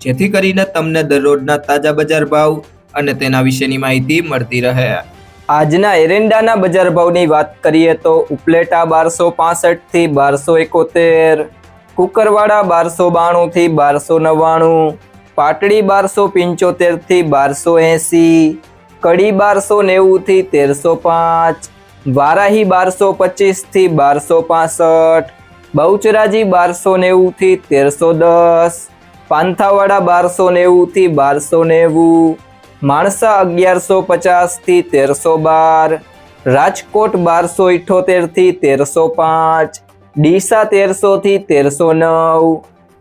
જેથી કરીને તમને દરરોજના તાજા બજાર ભાવ અને તેના વિશેની માહિતી મળતી રહે. આજના એરંડાના બજાર ભાવની વાત કરીએ તો ઉપલેટા બારસો પાસઠથી બારસો એકોતેર, કુકરવાડા બારસો બાણુંથી બારસો નવ્વાણું, પાટડી બારસો પંચોતેરથી બારસો એંસી, કડી બારસો નેવુંથી તેરસો પાંચ, વારાહી બારસો પચીસથી બારસો પાસઠ, બહુચરાજી બારસો નેવુંથી તેરસો દસ પાંથાવાડા બારસો નેવુંથી બારસો નેવું, માણસા અગિયારસો પચાસથી તેરસો બાર, રાજકોટ બારસો ઇઠ્ઠોતેરથી તેરસો પાંચ, ડીસા તેરસોથી તેરસો નવ,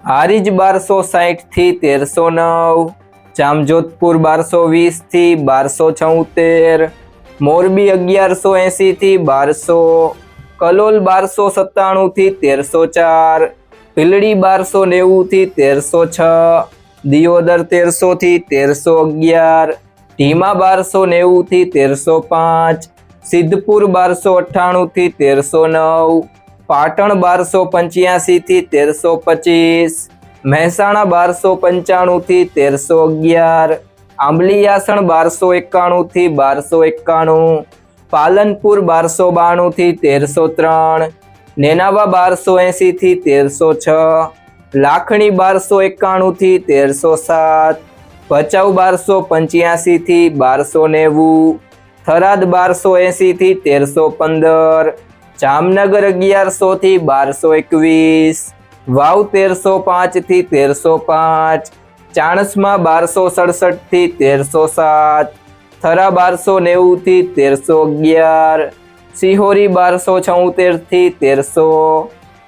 હારીજ બારસો સાહીઠથી તેરસો નવ, જામજોધપુર બારસો વીસથી બારસો છોતેર, મોરબી અગિયારસો એંસીથી બારસો, કલોલ બારસો સત્તાણુંથી તેરસો ચાર પીલડી બારસો નેવુંથી તેરસો છ, દિયોદર તેરસોથી તેરસો અગિયાર, ઢીમા બારસો નેવુંથી તેરસો પાંચ, સિદ્ધપુર બારસો અઠ્ઠાણુંથી તેરસો નવ, પાટણ બારસો પંચ્યાસીથી તેરસો પચીસ, મહેસાણા બારસો પંચાણુંથી તેરસો અગિયાર આંબલીયાસણ બારસો એકાણુંથી બારસો એકાણું, પાલનપુર બારસો બાણુંથી તેરસો ત્રણ નેનાવા બારસો એંસીથી તેરસો છ, લાખણી બારસો એકાણુંથી તેરસો સાત, ભચાઉ બારસો પંચ્યાસીથી બારસો નેવું, થરાદ બારસો એંસીથી તેરસો પંદર, જામનગર અગિયારસોથી બારસો એકવીસ, વાવ તેરસો પાંચથી તેરસો પાંચ, ચાણસમાં બારસો સડસઠથી તેરસો સાત, થરા બારસો નેવુંથી તેરસો અગિયાર સિહોરી બારસો છોતેરથી તેરસો,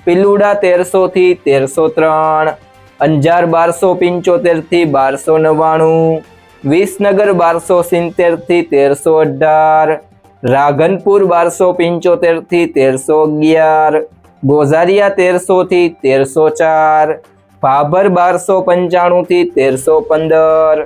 પિલુડા તેરસોથી તેરસો ત્રણ, અંજાર બારસો પંચોતેરથી બારસો નવ્વાણું, વિસનગર બારસો સિત્તેરથી તેરસો અઢાર રાઘનપુર બારસો પંચોતેરથી તેરસો અગિયાર, ગોઝારિયા તેરસોથી તેરસો ચાર, ભાભર બારસો પંચાણુંથી તેરસો પંદર